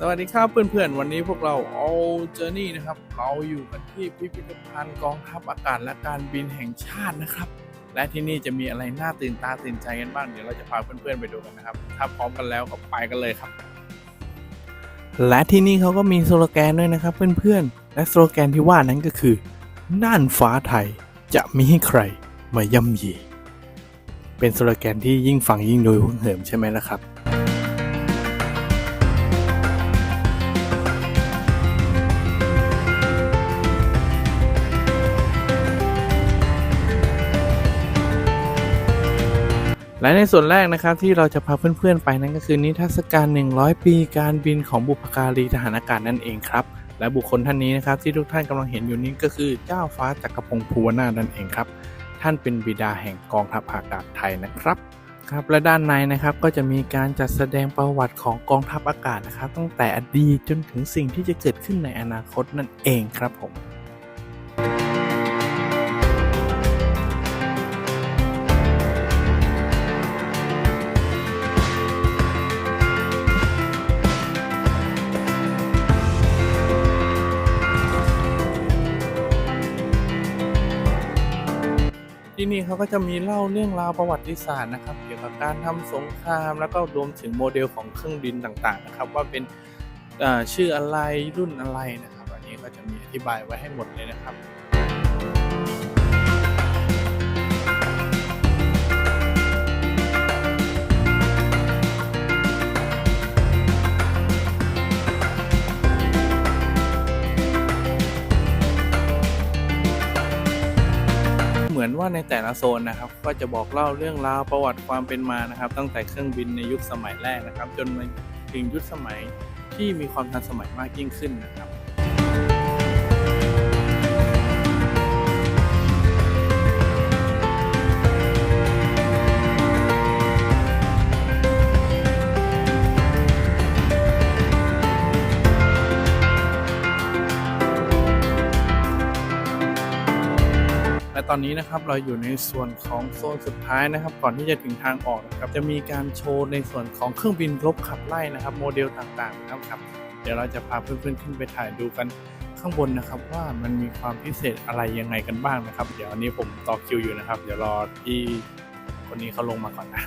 สวัสดีครับเพื่อนๆ วันนี้พวกเรา All Journey นะครับ เราอยู่กันที่พิพิธภัณฑ์กองทัพอากาศและการบินแห่งชาตินะครับ และที่นี่จะมีอะไรน่าตื่นตาตื่นใจกันบ้างเดี๋ยวเราจะพาเพื่อนๆไปดูกันนะครับ ถ้าพร้อมกันแล้วก็ไปกันเลยครับ และที่นี่เขาก็มีสโลแกนด้วยนะครับ เพื่อนๆ และสโลแกนที่ว่านั้นก็คือน่านฟ้าไทยจะไม่ให้ใครมาย่ำยีเป็นสโลแกนที่ยิ่งฟังยิ่งดูหึงเหิมใช่ไหมล่ะครับ และในส่วนแรกนะครับที่เราจะพาเพื่อนๆไปนั่นก็คือนิทรรศการ 100 ปีการบินของบุพการีทหารอากาศนั่นเองครับ และบุคคลท่านนี้นะครับที่ทุกท่านกำลังเห็นอยู่นี้ก็คือเจ้าฟ้าจักรพงศ์ภูวนาถนั่นเองครับ ท่านเป็นบิดาแห่งกองทัพอากาศไทยนะครับครับและด้านในนะครับก็จะมีการจัดแสดงประวัติของกองทัพอากาศนะครับ ตั้งแต่อดีตจนถึงสิ่งที่จะเกิดขึ้นในอนาคตนั่นเองครับผม ที่นี่เขาก็จะมีเล่าเรื่องราวประวัติศาสตร์นะครับ เกี่ยวกับการทำสงคราม แล้วก็รวมถึงโมเดลของเครื่องบินต่างๆนะครับ ว่าเป็นชื่ออะไรรุ่นอะไรนะครับ อันนี้ก็จะมีอธิบายไว้ให้หมดเลยนะครับ อนว่าในแต่ละโซนนะครับ ก็จะบอกเล่าเรื่องราวประวัติความเป็นมานะครับ ตั้งแต่เครื่องบินในยุคสมัยแรกนะครับ จนมาถึงยุคสมัยที่มีความทันสมัยมากยิ่งขึ้นนะครับ อนนี้นะครับเราอยู่ในส่วนของโซนสุดท้ายนะครับ ก่อนที่จะถึงทางออกนะครับจะมีการโชว์ในส่วนของเครื่องบินรบขับไล่นะครับ โมเดลต่างๆนะครับ เดี๋ยวเราจะพาเพื่อนๆขึ้นไปถ่ายดูกันข้างบนนะครับว่ามันมีความพิเศษอะไรยังไงกันบ้างนะครับ เดี๋ยวอันนี้ผมต่อคิวอยู่นะครับ เดี๋ยวรอที่คนนี้เขาลงมาก่อนนะ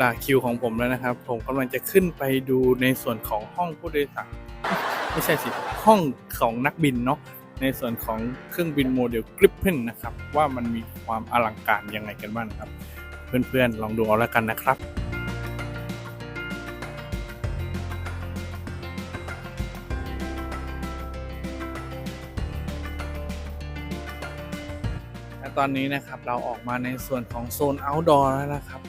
ลาคิวของผมแล้วนะครับ ผมกำลังจะขึ้นไปดูในส่วนของห้องผู้โดยสารไม่ใช่สิห้องของนักบินเนาะในส่วนของเครื่องบินโมเดลกริปเพนนะครับ ว่ามันมีความอลังการยังไงกันบ้างครับ เพื่อนๆ ลองดูเอาแล้วกันนะครับและตอนนี้นะครับเราออกมาในส่วนของโซน outdoor แล้วนะครับ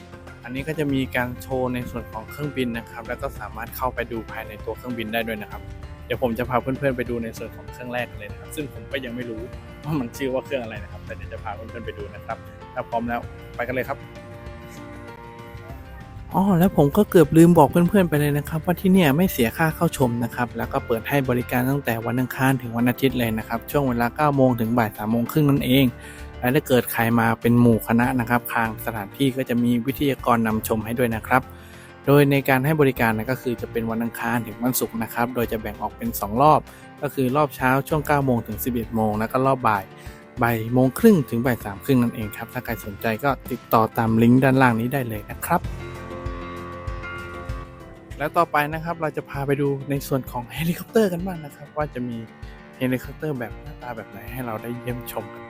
อันนี้ก็จะมีการโชว์ในส่วนของเครื่องบินนะครับ แล้วก็สามารถเข้าไปดูภายในตัวเครื่องบินได้ด้วยนะครับ เดี๋ยวผมจะพาเพื่อนๆไปดูในส่วนของเครื่องแรกเลยนะครับ ซึ่งผมก็ยังไม่รู้ว่ามันชื่อว่าเครื่องอะไรนะครับ แต่เดี๋ยวจะพาเพื่อนๆไปดูนะครับ ถ้าพร้อมแล้วไปกันเลยครับอ๋อแล้วผมก็เกือบลืมบอกเพื่อนๆไปเลยนะครับ ว่าที่เนี่ยไม่เสียค่าเข้าชมนะครับ แล้วก็เปิดให้บริการตั้งแต่วันอังคารถึงวันอาทิตย์เลยนะครับ ช่วงเวลา9โมงถึงบ่าย3โมงครึ่งนั่นเอง และถ้าเกิดใครมาเป็นหมู่คณะนะครับทางสถานที่ก็จะมีวิทยากรนำชมให้ด้วยนะครับ โดยในการให้บริการนะก็คือจะเป็นวันอังคารถึงวันศุกร์นะครับ โดยจะแบ่งออกเป็น 2 รอบ ก็คือรอบเช้าช่วง 9 โมงถึง 11 โมง แล้วก็รอบบ่ายบ่ายโมงครึ่งถึงบ่ายสามครึ่งนั่นเองครับ ถ้าใครสนใจก็ติดต่อตามลิงก์ด้านล่างนี้ได้เลยนะครับ แล้วต่อไปนะครับเราจะพาไปดูในส่วนของเฮลิคอปเตอร์กันบ้างนะครับ ว่าจะมีเฮลิคอปเตอร์แบบหน้าตาแบบไหนให้เราได้เยี่ยมชมกัน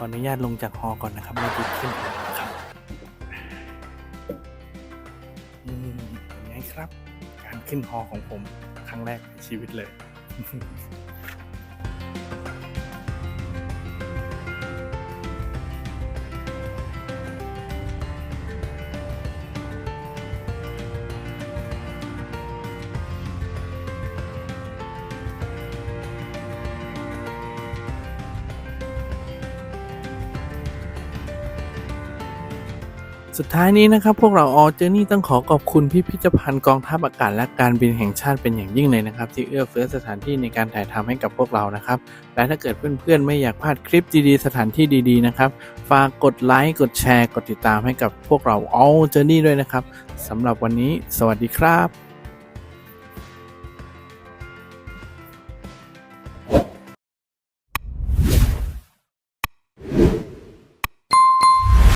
ขออนุญาตลงจากฮอก่อนนะครับไม่ติดขึ้นนะครับอืมเป็นไงครับ การขึ้นฮอของผมครั้งแรกในชีวิตเลย สุดท้ายนี้นะครับ พวกเราออเจอร์นี่ต้องขอขอบคุณพิพิธภัณฑ์กองทัพอากาศและการบินแห่งชาติเป็นอย่างยิ่งเลยนะครับ ที่เอื้อเฟื้อสถานที่ในการถ่ายทำให้กับพวกเรานะครับ และถ้าเกิดเพื่อนๆ ไม่อยากพลาดคลิปดีๆ สถานที่ดีๆนะครับ ฝากกดไลค์กดแชร์ กดติดตามให้กับพวกเราออเจอร์นี่ด้วยนะครับสำหรับวันนี้ สวัสดีครับ